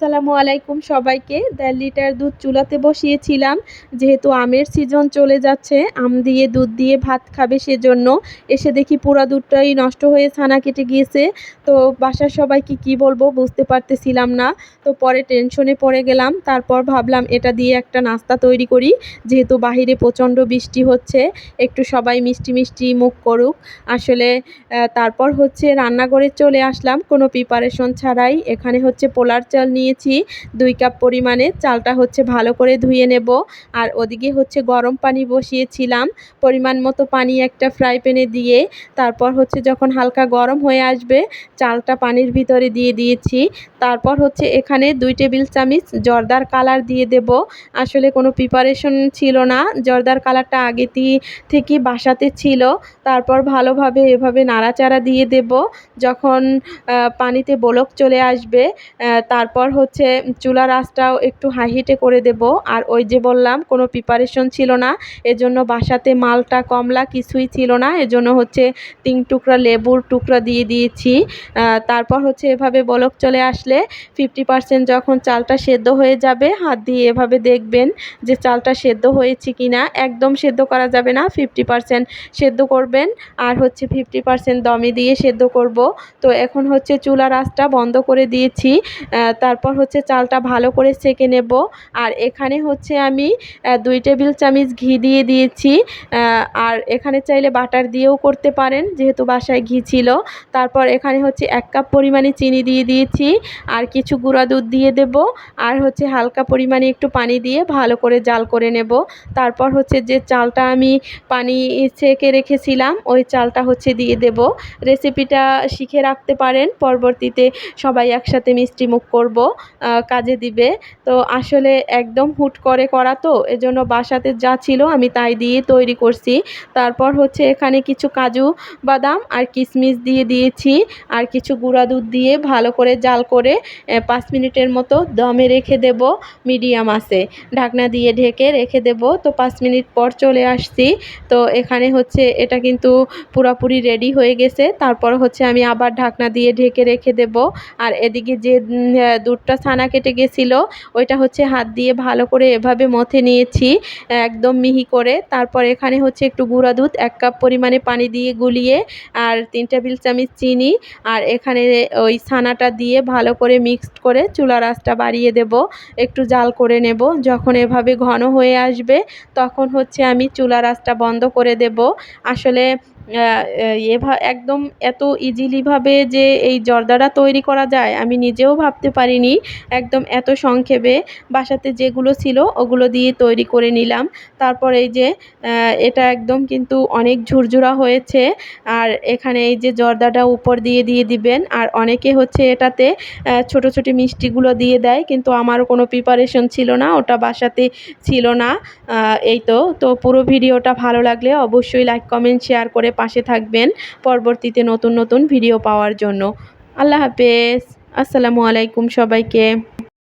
আসসালামু আলাইকুম সবাইকে। দেড় লিটার দুধ চুলাতে বসিয়েছিলাম। যেহেতু আমের সিজন চলে যাচ্ছে, আম দিয়ে দুধ দিয়ে ভাত খাবে সেজন্য। এসে দেখি পুরা দুধটাই নষ্ট হয়ে ছানা কেটে গিয়েছে। তো বাসার সবাইকে কি বলব বুঝতে পারতেছিলাম না। তো পরে টেনশনে পড়ে গেলাম। তারপর ভাবলাম এটা দিয়ে একটা নাস্তা তৈরি করি। যেহেতু বাহিরে প্রচণ্ড বৃষ্টি হচ্ছে, একটু সবাই মিষ্টি মিষ্টি মুখ করুক। আসলে তারপর হচ্ছে রান্নাঘরে চলে আসলাম। কোনো প্রিপারেশন ছাড়াই। এখানে হচ্ছে পোলার চাল নিয়েছি। দুই কাপ পরিমাণে চালটা হচ্ছে ভালো করে ধুয়ে নেব। আর ওদিকে হচ্ছে গরম পানি বসিয়েছিলাম। পরিমাণ মতো পানি একটা ফ্রাই প্যানে দিয়ে তারপর হচ্ছে যখন হালকা গরম হয়ে আসবে, চালটা পানির ভিতরে দিয়ে দিয়েছি। তারপর হচ্ছে এখানে দুই টেবিল চামচ জর্দার কালার দিয়ে দেব। আসলে কোনো প্রিপারেশন ছিল না। জর্দার কালারটা আগে থেকে বাসাতে ছিল। তারপর ভালোভাবে এভাবে নাড়াচাড়া দিয়ে দেব। যখন পানিতে বলক চলে আসবে তারপর হচ্ছে চুলার আঁচটাও একটু হাই হিটে করে দেব। আর ওই যে বললাম, কোনো প্রিপারেশন ছিল না। এজন্য বাসাতে মালটা কমলা কিছুই ছিল না। এজন্য হচ্ছে তিন টুকরা লেবুর টুকরা দিয়ে দিয়েছি। তারপর হচ্ছে এভাবে বলক চলে আসলে ফিফটি পারসেন্ট যখন চালটা সেদ্ধ হয়ে যাবে, হাত দিয়ে এভাবে দেখবেন যে চালটা সেদ্ধ হয়েছে কি না একদম সেদ্ধ করা যাবে না ফিফটি পারসেন্ট সেদ্ধ করবেন। আর হচ্ছে ফিফটি পারসেন্ট দমে দিয়ে সেদ্ধ করব। তো এখন হচ্ছে চুলার আঁচটা বন্ধ করে দিয়েছি। তারপর হচ্ছে চালটা ভালো করে সেঁকে নেব। আর এখানে হচ্ছে আমি দুই টেবিল চামচ ঘি দিয়ে দিয়েছি। আর এখানে চাইলে বাটার দিয়েও করতে পারেন, যেহেতু বাসায় ঘি ছিল। তারপর এখানে হচ্ছে এক কাপ পরিমাণে চিনি দিয়ে দিয়েছি। আর কিছু গুঁড়া দুধ দিয়ে দেব। আর হচ্ছে হালকা পরিমাণে একটু পানি দিয়ে ভালো করে জাল করে নেব। তারপর হচ্ছে যে চালটা আমি পানি ছেঁকে রেখেছিলাম, ওই চালটা হচ্ছে দিয়ে দেব। রেসিপিটা শিখে রাখতে পারেন, পরবর্তীতে সবাই একসাথে মিষ্টি মুখ করব। কাজে দিবে। তো আসলে একদম হুট করে করা তো, এজন্য বাসাতে যা ছিল আমি তাই দিয়ে তৈরি করছি। তারপর হচ্ছে এখানে কিছু কাজু বাদাম আর কিশমিশ দিয়ে দিয়েছি, আর কিছু গুঁড়া দুধ দিয়ে ভালো করে জাল করে পাঁচ মিনিটের মতো দমে রেখে দেব, মিডিয়াম আসে ঢাকনা দিয়ে ঢেকে রেখে দেব, তো পাঁচ মিনিট পর চলে আসছি। তো এখানে হচ্ছে এটা কিন্তু পুরোপুরি রেডি হয়ে গেছে। তারপর হচ্ছে আমি আবার ঢাকনা দিয়ে ঢেকে রেখে দেব, আর এদিকে যে দুধটা ছানা কেটে গেছিল। ওইটা হচ্ছে হাত দিয়ে ভালো করে এভাবে মথে নিয়েছি, একদম মিহি করে। তারপর এখানে হচ্ছে একটু গুঁড়া দুধ, এক কাপ পরিমাণে পানি দিয়ে গুলিয়ে আর তিন টেবিল চামচ চিনি আর এখানে ওই ছানাটা দিয়ে ভালো করে মিক্সড করে চুলার আঁচটা বাড়িয়ে দেব, একটু জাল করে নেব। যখন এভাবে ঘন হয়ে আসবে, তখন হচ্ছে আমি চুলার আঁচটা বন্ধ করে দেব। আসলে এভা, একদম এত ইজিলিভাবে যে এই জর্দাটা তৈরি করা যায়, আমি নিজেও ভাবতে পারিনি, একদম এত সংক্ষেপে বাসাতে যেগুলো ছিল ওগুলো দিয়ে তৈরি করে নিলাম। তারপর এই যে এটা একদম কিন্তু অনেক ঝুরঝুরা হয়েছে আর এখানে এই যে জর্দাটা উপর দিয়ে দিয়ে দিবেন আর অনেকে হচ্ছে এটাতে ছোট ছোট মিষ্টিগুলো দিয়ে দেয় কিন্তু আমারও কোনো প্রিপারেশন ছিল না, ওটা বাসাতে ছিল না এই তো। তো পুরো ভিডিওটা ভালো লাগলে অবশ্যই লাইক কমেন্ট শেয়ার করে পাশে থাকবেন পরবর্তীতে নতুন নতুন ভিডিও পাওয়ার জন্য। আল্লাহ হাফেজ। আসসালামু আলাইকুম সবাইকে।